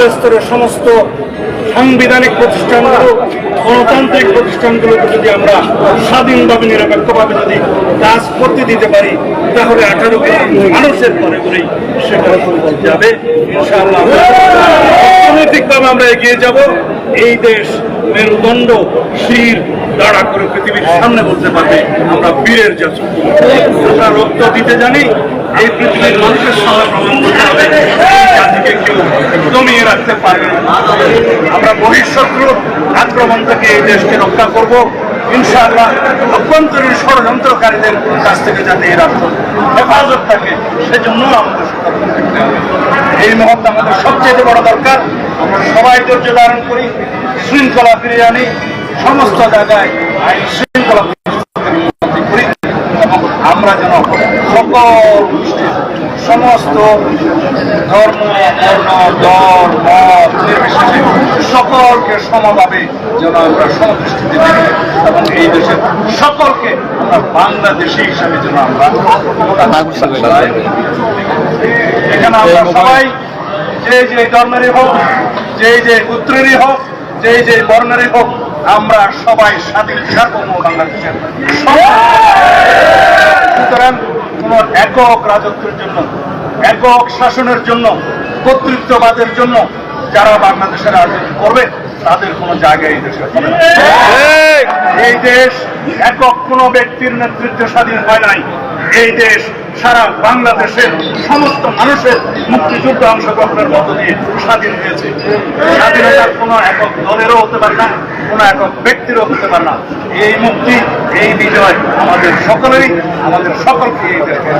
সর্বস্তরের সমস্ত সাংবিধানিক প্রতিষ্ঠানগুলো, গণতান্ত্রিক প্রতিষ্ঠানগুলোকে যদি আমরা স্বাধীনভাবে নিরপেক্ষভাবে যদি কাজ করতে দিতে পারি, তাহলে আঠারো মানুষের পরে করেই সেটা যাবে। অর্থনৈতিকভাবে আমরা এগিয়ে যাব। এই দেশ মেরুদণ্ড, শির, দাঁড়া করে পৃথিবীর সামনে বলতে পারবে, আমরা বীরের যাচ্ছি আমরা রক্ত দিতে জানি, এই পৃথিবীর মানুষের সামনে প্রমাণ করতে হবে কেউ রাখতে পারবে আমরা বহিঃশত্রুর আক্রমণ থেকে এই দেশকে রক্ষা করব। ইনশাআল্লাহ অভ্যন্তরীণ ষড়যন্ত্রকারীদের কাছ থেকে যাতে এই রাষ্ট্র হেফাজত থাকে, সেজন্য আমাদের এই মুহূর্তে আমাদের সবচেয়ে বড় দরকার, আমরা সবাই ধৈর্য ধারণ করি, শৃঙ্খলা ফিরিয়ে আনি, সমস্ত জায়গায় শৃঙ্খলা উন্নতি করি এবং আমরা যেন সকল সমস্ত ধর্ম বর্ণ দল মত সকলকে সমভাবে যেন আমরা সমদৃষ্টিতে দেখি এবং এই দেশের সকলকে আমরা বাংলাদেশি হিসাবে যেন আমরা এখানে আমরা সবাই যে যে ধর্মেরই হোক যে যে পুত্রেরই হোক যে যে বর্ণেরই হোক আমরা সবাই স্বাধীন সার্বভৌম বাংলাদেশের একক রাজত্বের জন্য একক শাসনের জন্য কর্তৃত্ববাদের জন্য যারা বাংলাদেশের রাজনীতি করবে তাদের কোনো জায়গায় এই দেশে হবে না। এই দেশ একক কোনো ব্যক্তির নেতৃত্ব স্বাধীন হয় নাই এই দেশ, সারা বাংলাদেশের সমস্ত মানুষের মুক্তিযুদ্ধ অংশগ্রহণের মধ্য দিয়ে স্বাধীন হয়েছে স্বাধীনতার কোনো একক দলেরও হতে পারে না, কোনো একক ব্যক্তিরও হতে পারে না এই মুক্তি, এই বিজয় আমাদের সকলেরই, আমাদের সকলকে এই দেশকে।